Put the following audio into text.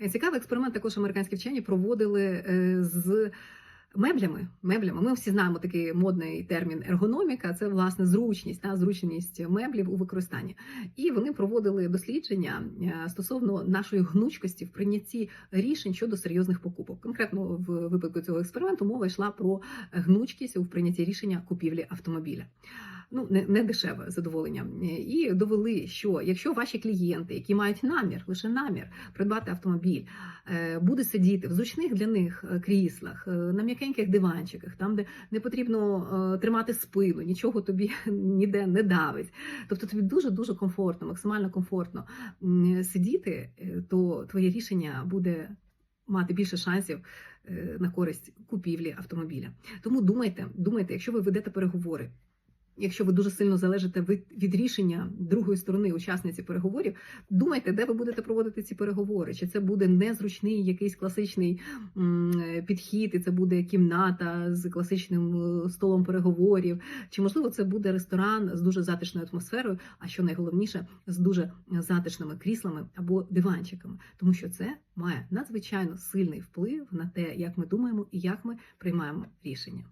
Е, Цікавий експеримент також американські вчені проводили е, з меблями. меблями. Ми всі знаємо такий модний термін ергономіка. Це власне зручність та зручність меблів у використанні. І вони проводили дослідження е, стосовно нашої гнучкості в прийнятті рішень щодо серйозних покупок. Конкретно в випадку цього експерименту мова йшла про гнучкість у прийнятті рішення купівлі автомобіля. Ну, не, не дешеве задоволення. І довели, що якщо ваші клієнти, які мають намір, лише намір придбати автомобіль, е, буде сидіти в зручних для них е, кріслах, е, на м'якеньких диванчиках, там, де не потрібно тримати спину, нічого тобі ніде не давить. Тобто тобі дуже дуже комфортно, максимально комфортно сидіти, то твоє рішення буде мати більше шансів на користь купівлі автомобіля. Тому думайте, думайте, якщо ви ведете переговори. Якщо ви дуже сильно залежите від, рішення другої сторони, учасниці переговорів, думайте, де ви будете проводити ці переговори. Чи це буде незручний якийсь класичний підхід, і це буде кімната з класичним е, столом переговорів, чи можливо це буде ресторан з дуже затишною атмосферою, а що найголовніше, з дуже затишними кріслами або диванчиками, тому що це має надзвичайно сильний вплив на те, як ми думаємо і як ми приймаємо рішення.